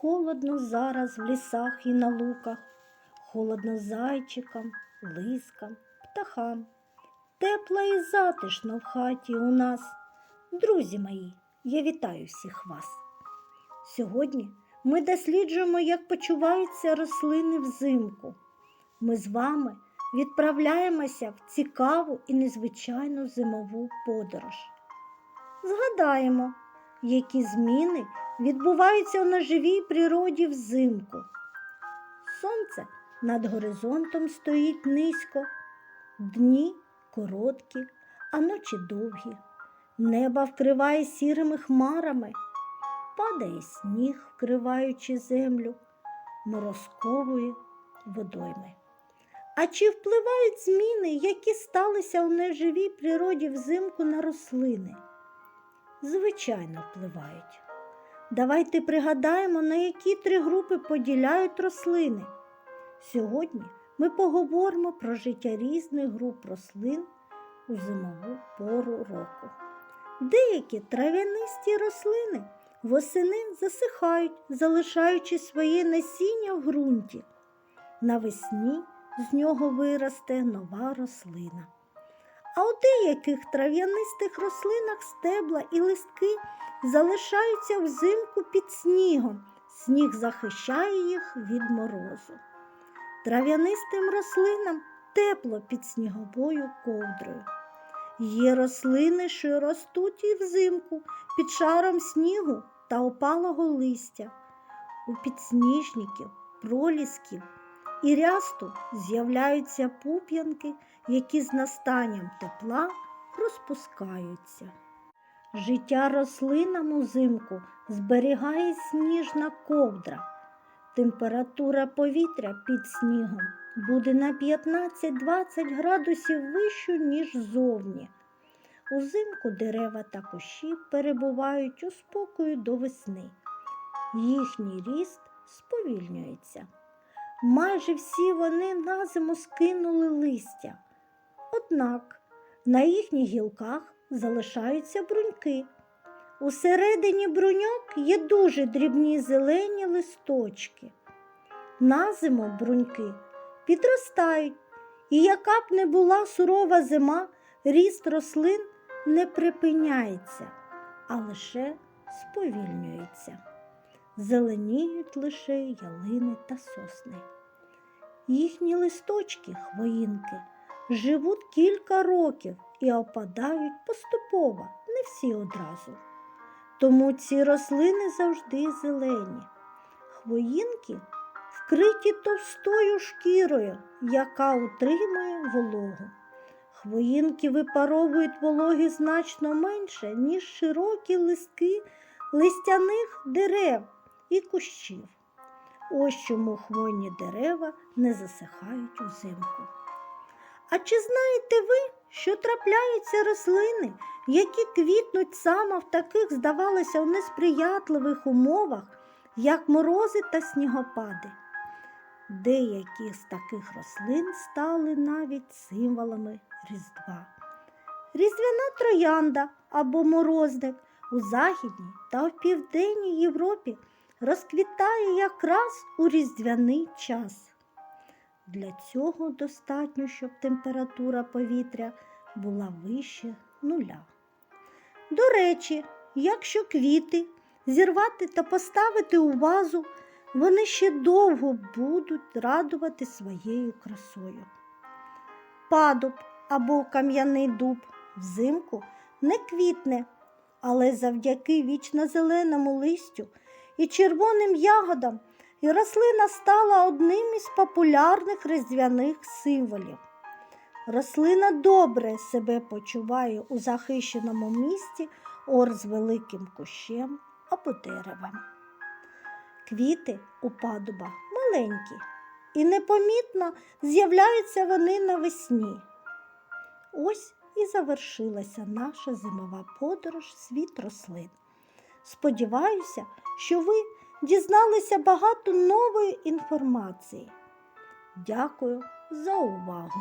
Холодно зараз в лісах і на луках, холодно зайчикам, лискам, птахам. Тепло і затишно в хаті у нас. Друзі мої, я вітаю всіх вас. Сьогодні ми досліджуємо, як почуваються рослини взимку. Ми з вами відправляємося в цікаву і незвичайну зимову подорож. Згадаємо, які зміни відбуваються у неживій природі взимку. Сонце над горизонтом стоїть низько, дні короткі, а ночі довгі. Небо вкриває сірими хмарами, падає сніг, вкриваючи землю, морозкової водойми. А чи впливають зміни, які сталися у неживій природі взимку на рослини? Звичайно, впливають. Давайте пригадаємо, на які три групи поділяють рослини. Сьогодні ми поговоримо про життя різних груп рослин у зимову пору року. Деякі трав'янисті рослини восени засихають, залишаючи своє насіння в ґрунті. Навесні з нього виросте нова рослина. А у деяких трав'янистих рослинах стебла і листки залишаються взимку під снігом. Сніг захищає їх від морозу. Трав'янистим рослинам тепло під сніговою ковдрою. Є рослини, що ростуть і взимку під шаром снігу та опалого листя. У підсніжників, пролісків і рясту з'являються пуп'янки, які з настанням тепла розпускаються. Життя рослинам узимку зберігає сніжна ковдра. Температура повітря під снігом буде на 15-20 градусів вищу, ніж зовні. Узимку дерева та кущі перебувають у спокою до весни. Їхній ріст сповільнюється. Майже всі вони на зиму скинули листя. Однак на їхніх гілках залишаються бруньки. Усередині бруньок є дуже дрібні зелені листочки. На зиму бруньки підростають, і яка б не була сурова зима, ріст рослин не припиняється, а лише сповільнюється. Зеленіють лише ялини та сосни. Їхні листочки, хвоїнки, живуть кілька років і опадають поступово, не всі одразу. Тому ці рослини завжди зелені. Хвоїнки вкриті товстою шкірою, яка утримує вологу. Хвоїнки випаровують вологи значно менше, ніж широкі листки листяних дерев і кущів. Ось чому хвойні дерева не засихають узимку. А чи знаєте ви, що трапляються рослини, які квітнуть саме в таких, здавалося, в несприятливих умовах, як морози та снігопади? Деякі з таких рослин стали навіть символами Різдва. Різдвяна троянда або морозник у Західній та в Південній Європі розквітає якраз у різдвяний час. Для цього достатньо, щоб температура повітря була вище нуля. До речі, якщо квіти зірвати та поставити у вазу, вони ще довго будуть радувати своєю красою. Падуб або кам'яний дуб взимку не квітне, але завдяки вічно-зеленому листю і червоним ягодам і рослина стала одним із популярних різдвяних символів. Рослина добре себе почуває у захищеному місті ор з великим кущем або деревом. Квіти у падуба маленькі, і непомітно з'являються вони навесні. Ось і завершилася наша зимова подорож світ рослин. Сподіваюся, що ви дізналися багато нової інформації. Дякую за увагу!